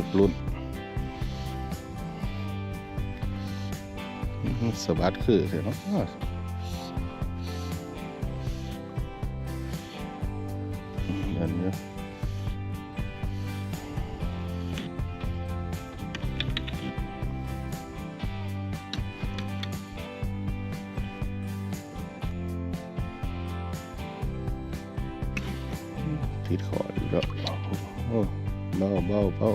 ครับรุ่นสบัดคือเสียเนาะเดินเยอะติดคออยู่แล้วโอ้เบาเบาเบา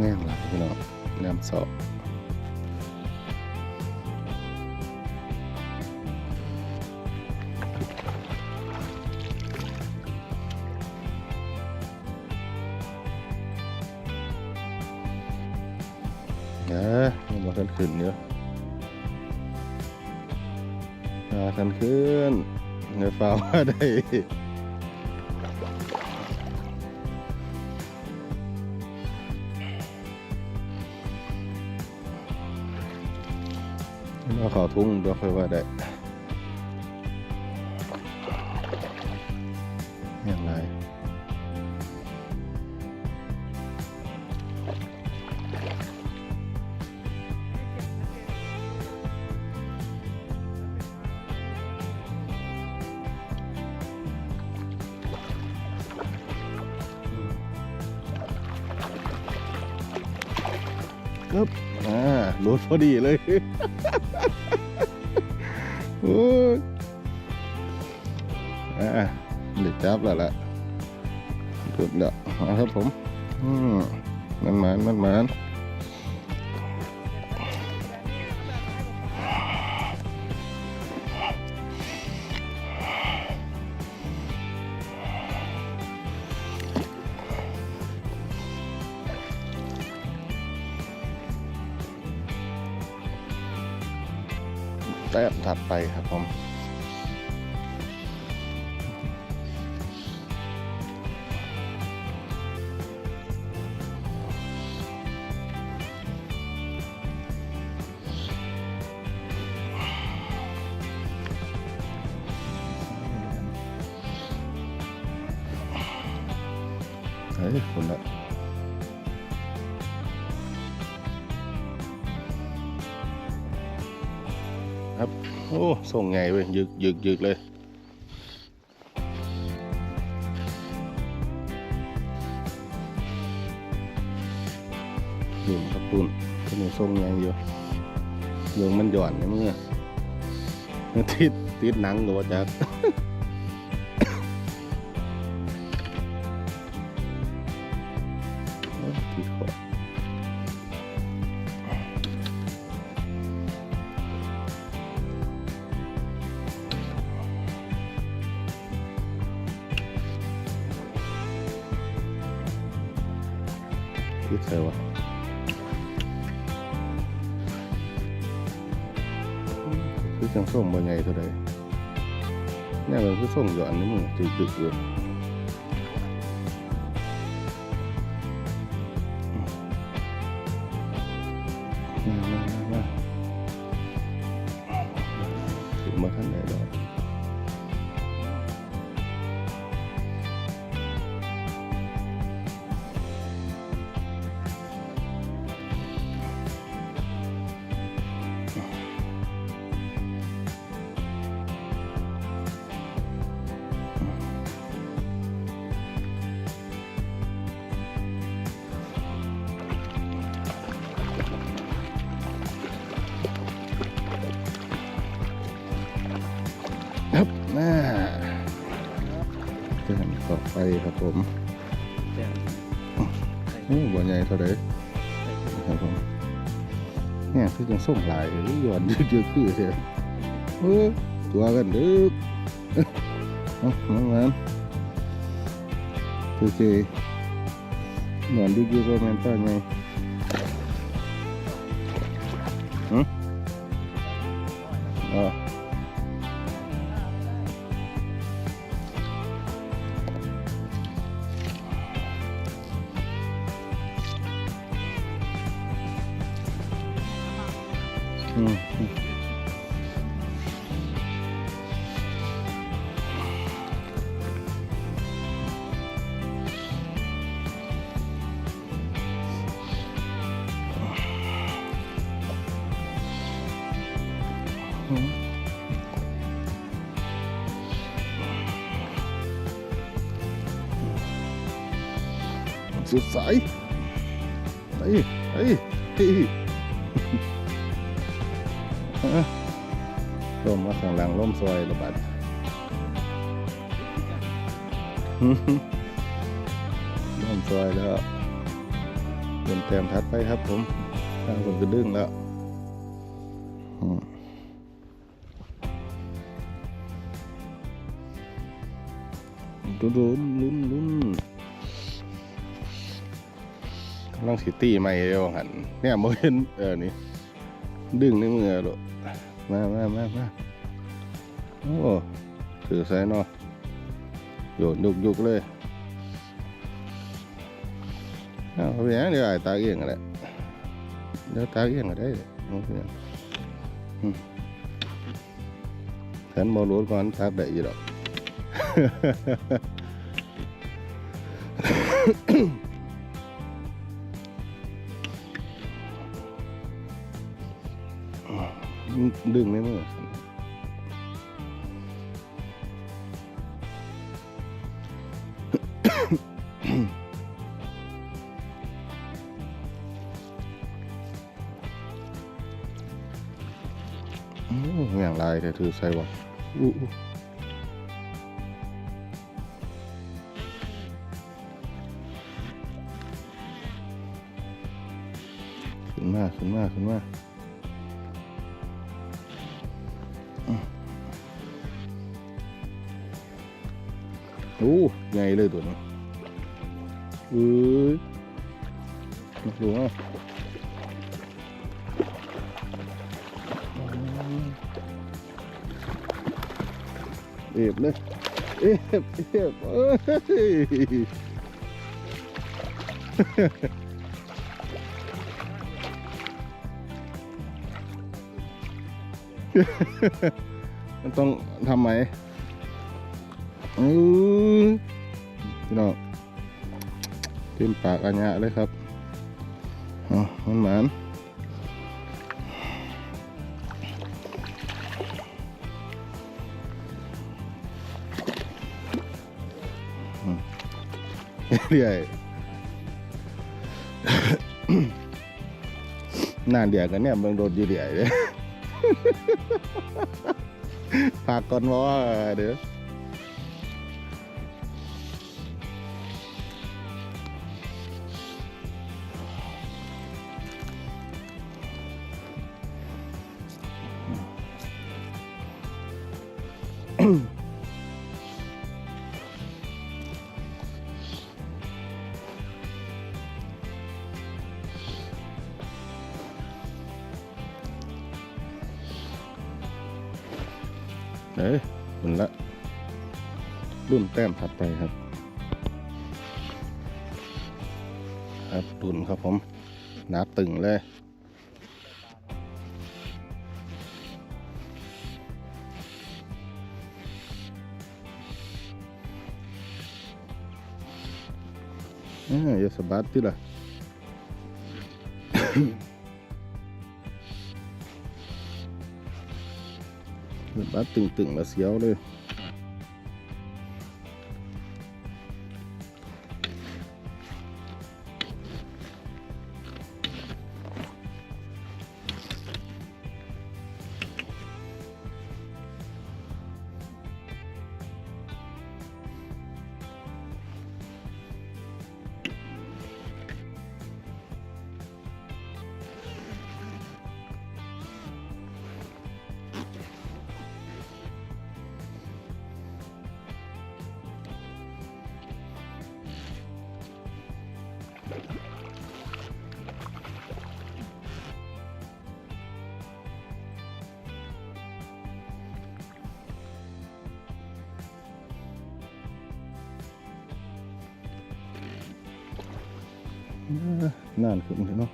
แม่งหลายพี่น้องน้ำสอบนะยังมากันขึ้นเยอะมากันขึ้นเงยฟ้าว่าได้ เอาเขาทุ่ ดพอดีเลยโอ้ยอะเด็กจับแล้วล่ะถูกเด้อมาครับผมอืมมันมันมันมัน แต้มถัดไปครับผมเฮ้ย อ้ส่งไงเว้ยยึกยึกยึกเลยดุนครับดุนก็มีส่งไงอยู่เรื่องมันหย่อนนะเมื่อติดติดหนังหรือว่าจัก ติดใส่วะคือจังส่งบ่ใหญ่เท่าใดเนี่ย เดินต่อไปครับผมแจ้งโอ้บ่ใหญ่เท่าใดครับผมเนี่ยคือจังส่งหลายหรือหย่อนดึกๆคือเสียเออตัวกันดึกเอาน้องมันโอเคเหมือนดึกๆก็แม่นป้าไงหืออ่ สุดสายไปไปไปอ่มมาข้างหลังล่มซอยระบาดล่มซอยแล้วเป็นแต้มทัดไปครับผมทางคนก็ดึงแล้วอืมลุ้นลุ้นลุ้นลุ้น กำลังสิตีไม่เร็วหันเนี่ยโมเห็นเออนี่ดึงในมือลูกมามามามาโอ้ถือใส่เนาะโยนยุกยุกเลยเอาไปยังเดี๋ยวไอ้ตาเอียงอะไรเดี๋ยวตาเอียงอะไรน้องเพื่อนฉันบอรู้ก่อนทับได้ยี่ดอก ดึงในมือออย่างไรแต่ถือใส่วะอู้อู้ขึ้นมาขึ้นมาขึ้นมา โอ้ใหญ่เลยตัวนี้เอ้ยมาดูอะเอฟเลยเอฟเอฟเอ้ยมันต้องทำไหม อือพี่น้องเต็มปากอันยะเลยครับอ๋อมันหมานเรื่อยนานเดียกันเนี่ยเบิ่งโดดอยู่เดียเลยฝากก่อนว่าเด้อ เอ้ยมันละรุ่นแต้มถัดไปครับครับตุนครับผมหนาตึงเลยอ่าอย่าสะบัดที่ละ สะบัดตึงๆแล้วเสียวเลย นานขึ้นเลยเนาะ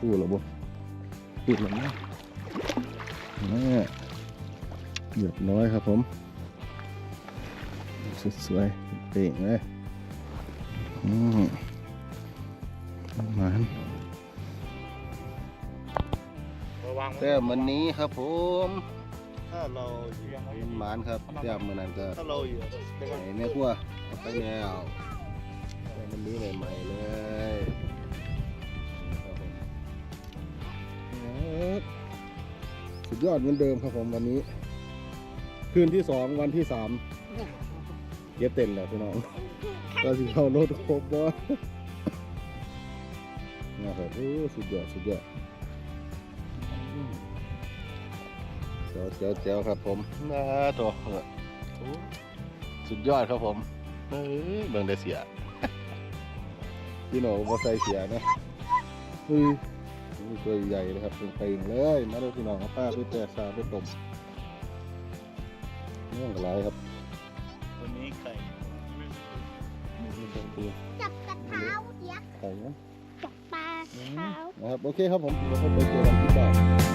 อ้าวพูดแล้วบ่พูดแล้วนะแม่เรียบร้อยครับผม สวยๆเป่งเลยอืมประมาณระวังแต้มวันนี้ครับผม ถ้าเราอยู่เป็นหมานครับแต้มมันนั้นก็ถ้าเราอยู่เป็นไหนแม่ครัวเอาไปแล้วแต้มวันนี้ใหม่ๆเลย บสุดยอดเหมือนเดิมครับผมวันนี้ คืนที่สองวันที่สามเก็บเต็นแล้วพี่น้องเราสิเข้ารถครบบ่นะครับโอ้สุดยอดสุดยอดเจ้าเจ้าเจ้าครับผมน่าตัวเออโอ้สุดยอดครับผมเฮ้ยเบิ่งได้เสียพี่หนูบ่ใส่เสียนะเฮ้ย นี่ตัวใหญ่เลยครับเป็นไปเลยมาเลยพี่น้องเอาป้าไปแจกซาไปต้มนี่อะไรครับวันนี้ไข่นี่เป็นตัวจับกระเท้าเสียไข่นะจับปลาเท้านะครับโอเคครับผมเดี๋ยวเราไปเจอกันที่บ้าน